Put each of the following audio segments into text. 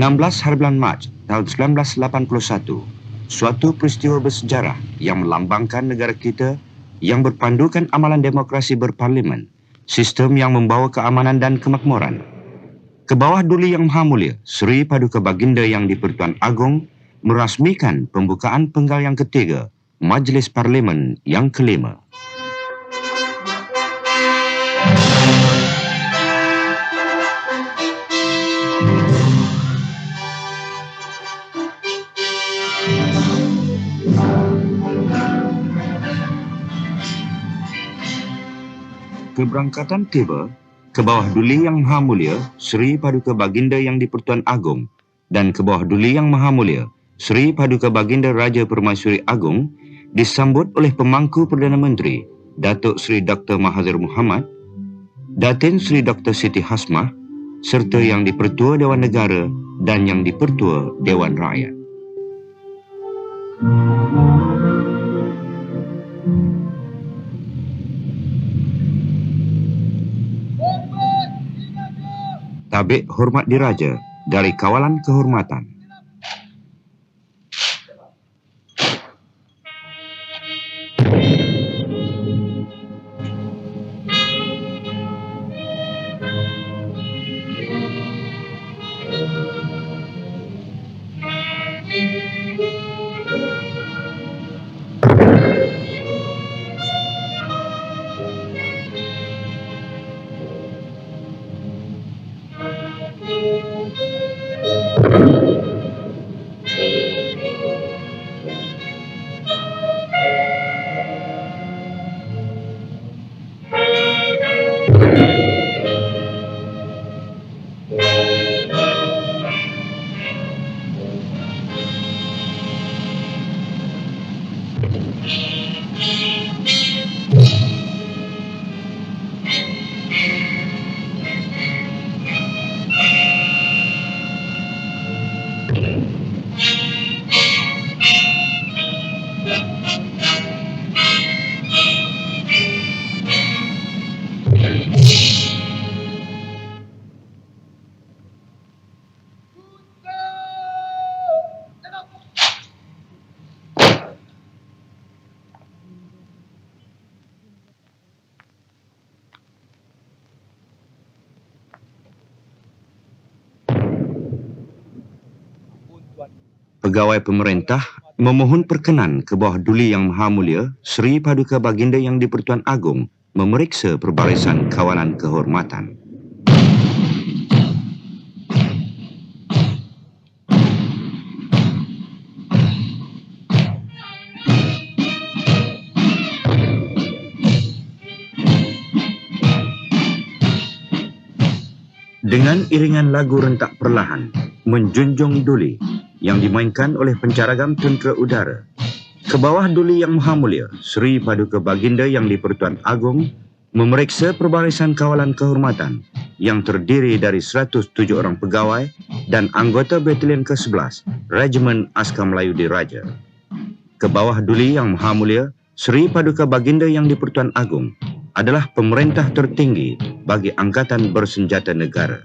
16 hari bulan Mac tahun 1981, suatu peristiwa bersejarah yang melambangkan negara kita yang berpandukan amalan demokrasi berparlimen, sistem yang membawa keamanan dan kemakmuran. Ke bawah duli yang maha mulia, Seri Paduka Baginda yang di-Pertuan Agong merasmikan pembukaan penggal yang ketiga, Majlis Parlimen yang kelima. Keberangkatan tiba ke bawah duli yang maha mulia Seri Paduka Baginda yang di-Pertuan Agong dan ke bawah duli yang maha mulia Seri Paduka Baginda Raja Permaisuri Agong disambut oleh pemangku Perdana Menteri Datuk Seri Dr. Mahathir Mohamad, Datin Seri Dr. Siti Hasmah serta yang di-Pertua Dewan Negara dan yang di-Pertua Dewan Rakyat. Tabik hormat diraja dari kawalan kehormatan. Pegawai pemerintah memohon perkenan ke bawah duli yang maha mulia Seri Paduka Baginda yang di-Pertuan Agong memeriksa perbarisan kawalan kehormatan. Dengan iringan lagu rentak perlahan, menjunjung duli, yang dimainkan oleh pencaragam tentera udara. Ke bawah duli yang maha mulia, Seri Paduka Baginda yang di-Pertuan Agong memeriksa perbarisan kawalan kehormatan yang terdiri dari 107 orang pegawai dan anggota Batalion ke-11 Regimen Askar Melayu Diraja. Ke bawah duli yang maha mulia, Seri Paduka Baginda yang di-Pertuan Agong adalah pemerintah tertinggi bagi Angkatan Bersenjata Negara.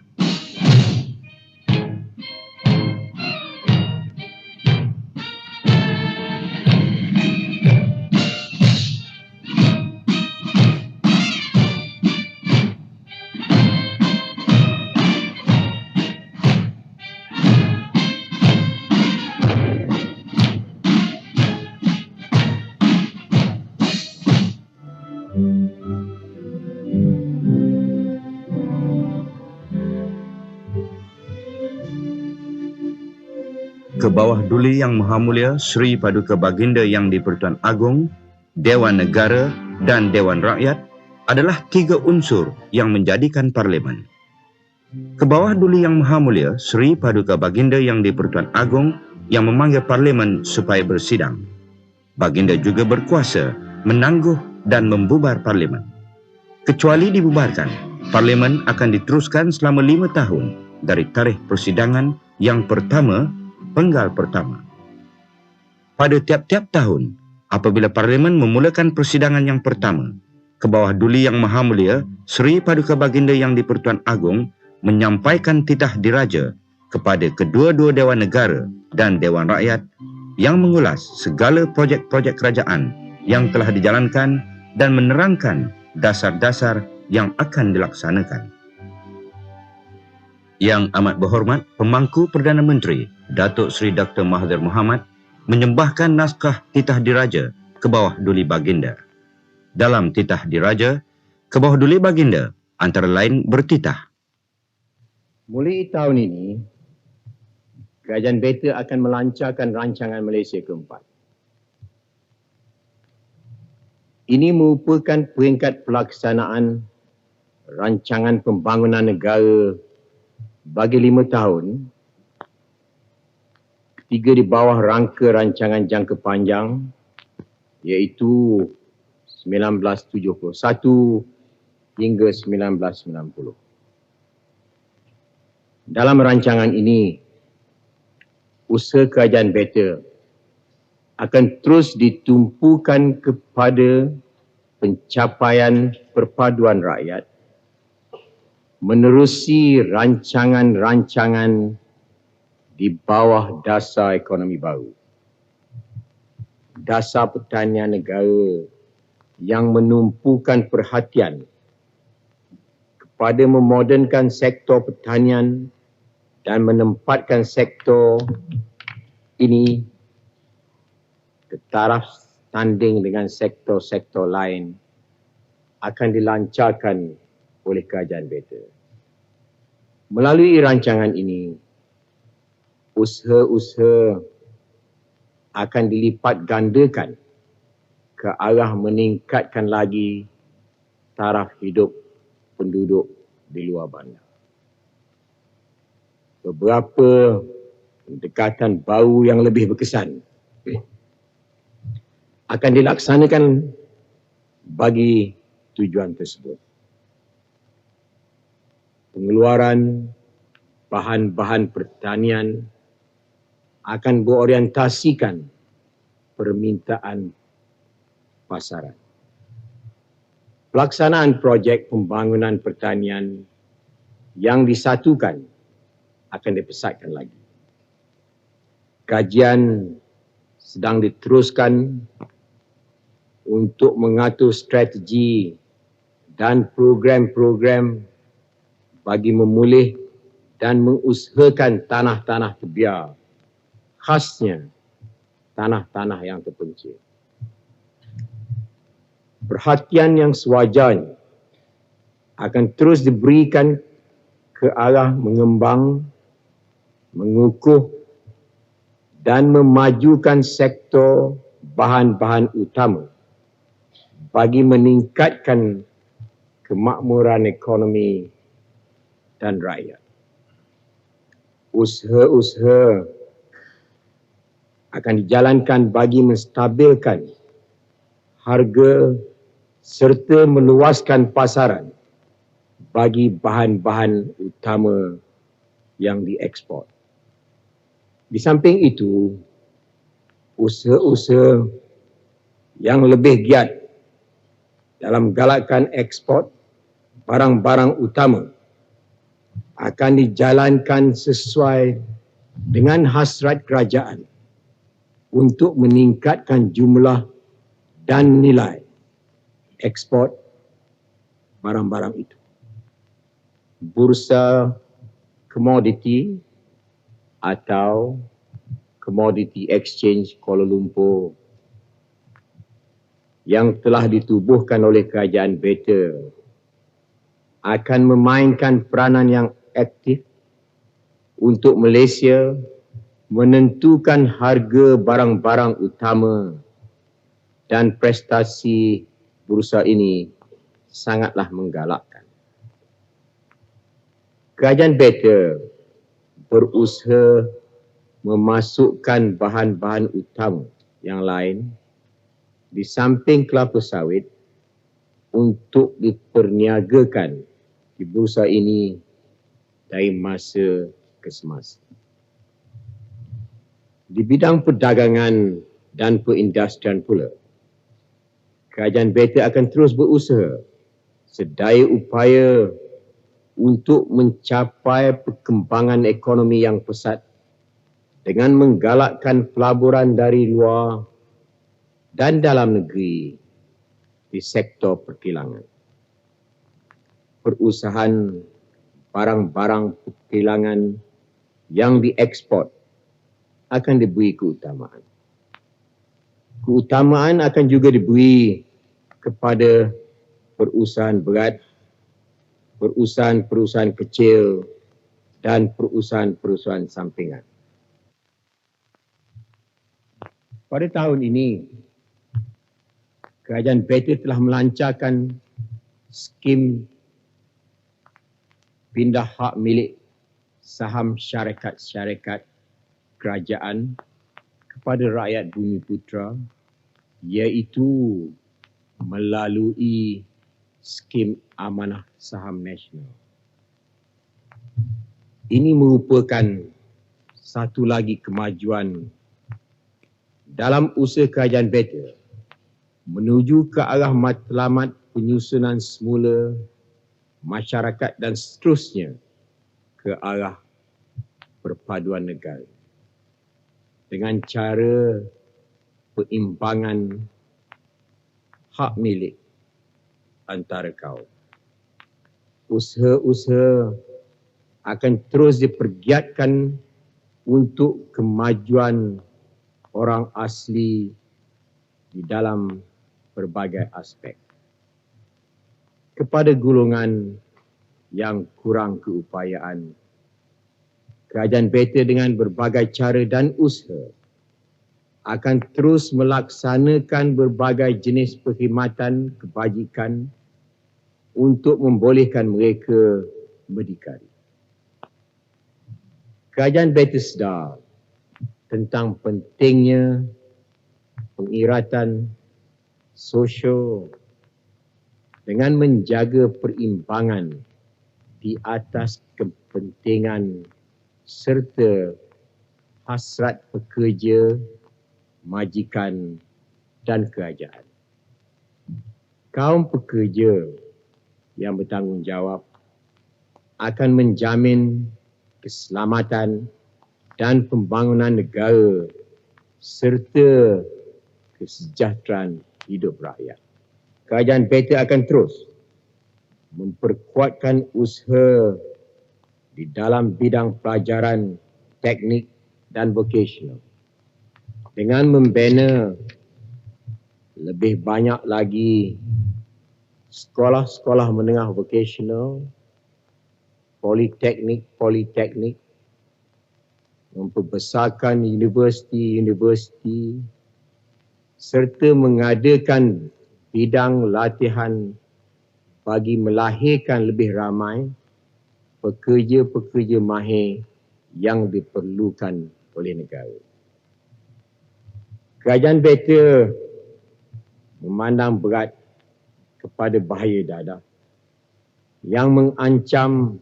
Ke bawah duli yang maha mulia Sri Paduka Baginda yang di-Pertuan Agong, Dewan Negara dan Dewan Rakyat adalah tiga unsur yang menjadikan parlimen. Ke bawah duli yang maha mulia Sri Paduka Baginda yang di-Pertuan Agong yang memanggil parlimen supaya bersidang. Baginda juga berkuasa menangguh dan membubar parlimen. Kecuali dibubarkan, parlimen akan diteruskan selama lima tahun dari tarikh persidangan yang pertama penggal pertama. Pada tiap-tiap tahun, apabila Parlimen memulakan persidangan yang pertama, ke bawah duli yang maha mulia, Seri Paduka Baginda yang di-Pertuan Agong menyampaikan titah diraja kepada kedua-dua Dewan Negara dan Dewan Rakyat yang mengulas segala projek-projek kerajaan yang telah dijalankan dan menerangkan dasar-dasar yang akan dilaksanakan. Yang amat berhormat Pemangku Perdana Menteri Datuk Seri Dr. Mahathir Mohamad menyembahkan naskah titah diraja ke bawah Duli Baginda. Dalam titah diraja, ke bawah Duli Baginda antara lain bertitah. Mulai tahun ini, Kerajaan Beta akan melancarkan rancangan Malaysia keempat. Ini merupakan peringkat pelaksanaan rancangan pembangunan negara bagi lima tahun, ketiga di bawah rangka rancangan jangka panjang iaitu 1971 hingga 1990. Dalam rancangan ini, usaha kerajaan beta akan terus ditumpukan kepada pencapaian perpaduan rakyat menerusi rancangan-rancangan di bawah dasar ekonomi baru. Dasar pertanian negara yang menumpukan perhatian kepada memodernkan sektor pertanian dan menempatkan sektor ini ke taraf tanding dengan sektor-sektor lain akan dilancarkan oleh kerajaan beta. Melalui rancangan ini, usaha-usaha akan dilipat gandakan ke arah meningkatkan lagi taraf hidup penduduk di luar bandar beberapa pendekatan baru yang lebih berkesan akan dilaksanakan bagi tujuan tersebut. Pengeluaran bahan-bahan pertanian akan berorientasikan permintaan pasaran. Pelaksanaan projek pembangunan pertanian yang disatukan akan dipesatkan lagi. Kajian sedang diteruskan untuk mengatur strategi dan program-program bagi memulih dan mengusahakan tanah-tanah tebiar khasnya tanah-tanah yang terpencil. Perhatian yang sewajarnya akan terus diberikan ke arah mengembang mengukuh dan memajukan sektor bahan-bahan utama bagi meningkatkan kemakmuran ekonomi dan rakyat. Usaha-usaha akan dijalankan bagi menstabilkan harga serta meluaskan pasaran bagi bahan-bahan utama yang diekspor. Di samping itu, usaha-usaha yang lebih giat dalam galakkan ekspor barang-barang utama akan dijalankan sesuai dengan hasrat kerajaan untuk meningkatkan jumlah dan nilai ekspor barang-barang itu. Bursa komoditi atau Commodity Exchange Kuala Lumpur yang telah ditubuhkan oleh kerajaan Beta akan memainkan peranan yang aktif untuk Malaysia menentukan harga barang-barang utama dan prestasi bursa ini sangatlah menggalakkan. Kerajaan Beta berusaha memasukkan bahan-bahan utama yang lain di samping kelapa sawit untuk diperniagakan di bursa ini dari masa ke semasa. Di bidang perdagangan dan perindustrian pula, kerajaan Beta akan terus berusaha sedaya upaya untuk mencapai perkembangan ekonomi yang pesat dengan menggalakkan pelaburan dari luar dan dalam negeri di sektor perkilangan. Perusahaan barang-barang perkilangan yang diekspor akan diberi keutamaan. Keutamaan akan juga diberi kepada perusahaan berat, perusahaan-perusahaan kecil dan perusahaan-perusahaan sampingan. Pada tahun ini, Kerajaan Better telah melancarkan skim pindah hak milik saham syarikat-syarikat kerajaan kepada rakyat bumi putra iaitu melalui skim amanah saham nasional. Ini merupakan satu lagi kemajuan dalam usaha kerajaan Better menuju ke arah matlamat penyusunan semula masyarakat dan seterusnya ke arah perpaduan negara dengan cara peimbangan hak milik antara kaum. Usaha-usaha akan terus dipergiatkan untuk kemajuan orang asli di dalam berbagai aspek. Kepada golongan yang kurang keupayaan, kerajaan Better dengan berbagai cara dan usaha akan terus melaksanakan berbagai jenis perkhidmatan kebajikan untuk membolehkan mereka berdikari. Kerajaan Better sedar tentang pentingnya pengiratan sosial dengan menjaga perimbangan di atas kepentingan serta hasrat pekerja, majikan dan kerajaan. Kaum pekerja yang bertanggungjawab akan menjamin keselamatan dan pembangunan negara serta kesejahteraan hidup rakyat. Kerajaan PT akan terus memperkuatkan usaha di dalam bidang pelajaran teknik dan vocational. Dengan membina lebih banyak lagi sekolah-sekolah menengah vocational, politeknik, politeknik, memperbesarkan universiti-universiti serta mengadakan bidang latihan bagi melahirkan lebih ramai pekerja-pekerja mahir yang diperlukan oleh negara. Kerajaan Better memandang berat kepada bahaya dadah yang mengancam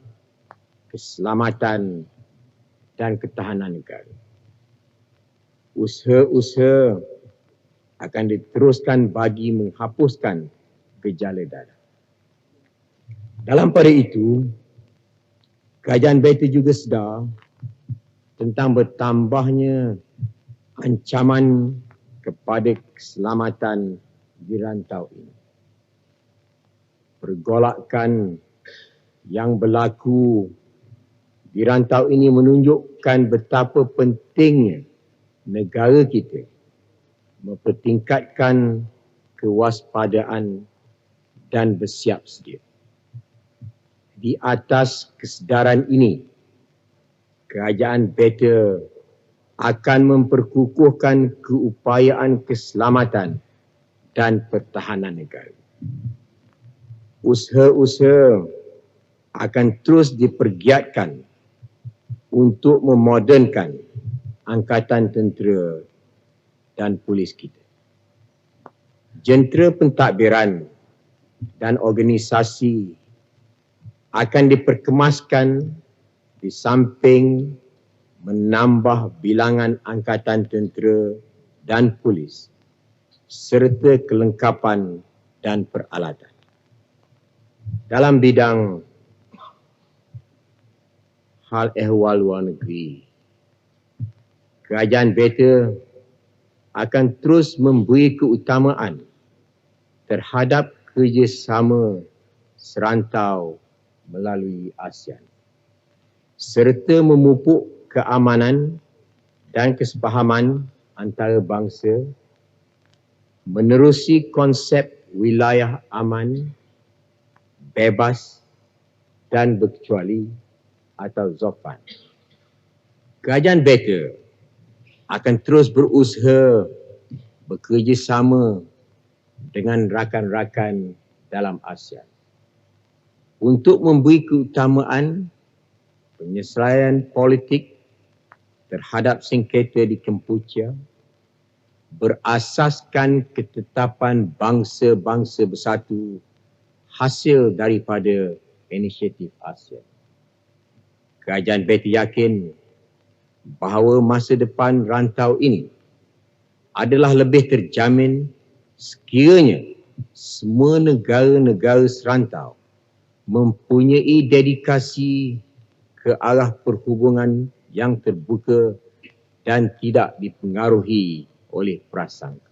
keselamatan dan ketahanan negara. Usaha-usaha akan diteruskan bagi menghapuskan gejala darah. Dalam pada itu, kerajaan Betul juga sedar tentang bertambahnya ancaman kepada keselamatan di rantau ini. Pergolakan yang berlaku di rantau ini menunjukkan betapa pentingnya negara kita mempertingkatkan kewaspadaan dan bersiap sedia. Di atas kesedaran ini, kerajaan Better akan memperkukuhkan keupayaan keselamatan dan pertahanan negara. Usaha-usaha akan terus dipergiatkan untuk memodernkan angkatan tentera dan polis kita. Jentera pentadbiran dan organisasi akan diperkemaskan di samping menambah bilangan angkatan tentera dan polis serta kelengkapan dan peralatan. Dalam bidang hal ehwal luar negeri. Kerajaan beta akan terus memberi keutamaan terhadap kerjasama serantau melalui ASEAN serta memupuk keamanan dan kesepahaman antara bangsa menerusi konsep wilayah aman, bebas dan berkecuali atau ZOFAN. Kerajaan Beta akan terus berusaha bekerjasama dengan rakan-rakan dalam ASEAN untuk memberi keutamaan penyelesaian politik terhadap sengketa di Kempucia berasaskan ketetapan bangsa-bangsa bersatu hasil daripada inisiatif ASEAN. Kerajaan Beti yakin bahawa masa depan rantau ini adalah lebih terjamin sekiranya semua negara-negara serantau mempunyai dedikasi ke arah perhubungan yang terbuka dan tidak dipengaruhi oleh prasangka.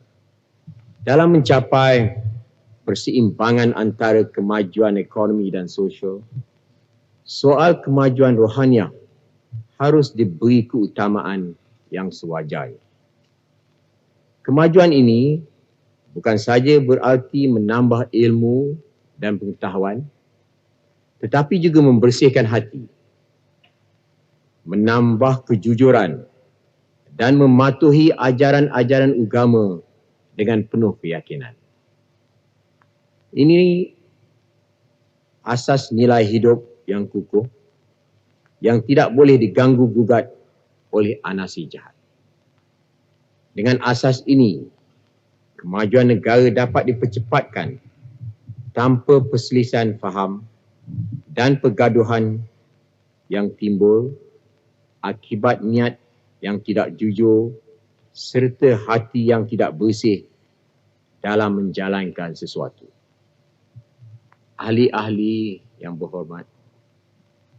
Dalam mencapai perseimbangan antara kemajuan ekonomi dan sosial, soal kemajuan rohaniah harus diberi keutamaan yang sewajarnya. Kemajuan ini bukan saja berarti menambah ilmu dan pengetahuan, tetapi juga membersihkan hati menambah kejujuran dan mematuhi ajaran-ajaran agama dengan penuh keyakinan. Ini asas nilai hidup yang kukuh yang tidak boleh diganggu gugat oleh anasi jahat. Dengan asas ini, kemajuan negara dapat dipercepatkan tanpa perselisihan faham dan pergaduhan yang timbul akibat niat yang tidak jujur serta hati yang tidak bersih dalam menjalankan sesuatu. Ahli-ahli yang berhormat,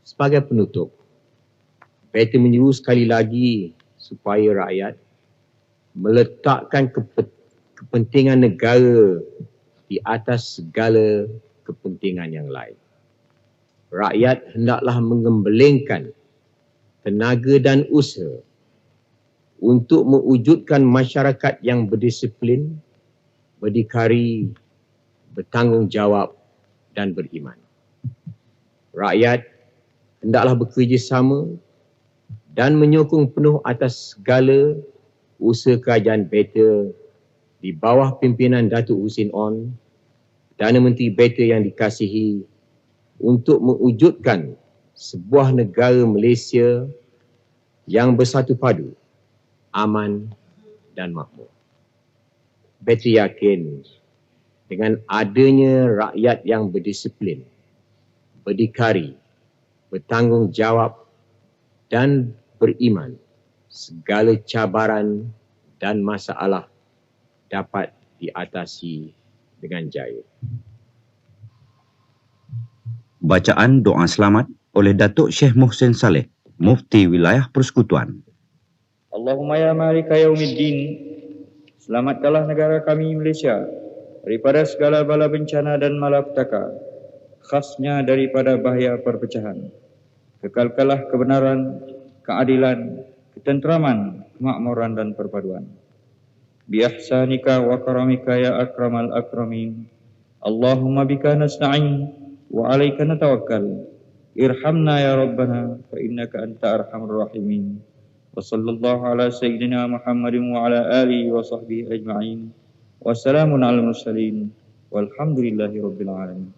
sebagai penutup, Peter menyeru sekali lagi supaya rakyat meletakkan kepentingan negara di atas segala kepentingan yang lain. Rakyat hendaklah mengembelingkan tenaga dan usaha untuk mewujudkan masyarakat yang berdisiplin, berdikari, bertanggungjawab dan beriman. Rakyat hendaklah bekerjasama dan menyokong penuh atas segala usaha kerajaan beta di bawah pimpinan Datuk Husin On, Perdana Menteri beta yang dikasihi untuk mewujudkan sebuah negara Malaysia yang bersatu padu, aman dan makmur. Betty yakin dengan adanya rakyat yang berdisiplin, berdikari, bertanggungjawab dan beriman, segala cabaran dan masalah dapat diatasi dengan jaya. Bacaan doa selamat oleh Datuk Syekh Muhsin Saleh, Mufti Wilayah Persekutuan. Allahumma ya malika yaumiddin, selamatkanlah negara kami Malaysia daripada segala bala bencana dan malapetaka, khasnya daripada bahaya perpecahan. Kekalkanlah kebenaran, keadilan, ketenteraman, kemakmuran dan perpaduan. Biahsanika wa karamika ya akramal akramin. Allahumma bika nasta'in alaika natawakkal. ارحمنا يا ربنا فإنك أنت أرحم الراحمين. وصلى الله على سيدنا محمد وعلى آله وصحبه أجمعين. والسلام على المرسلين. والحمد لله رب العالمين.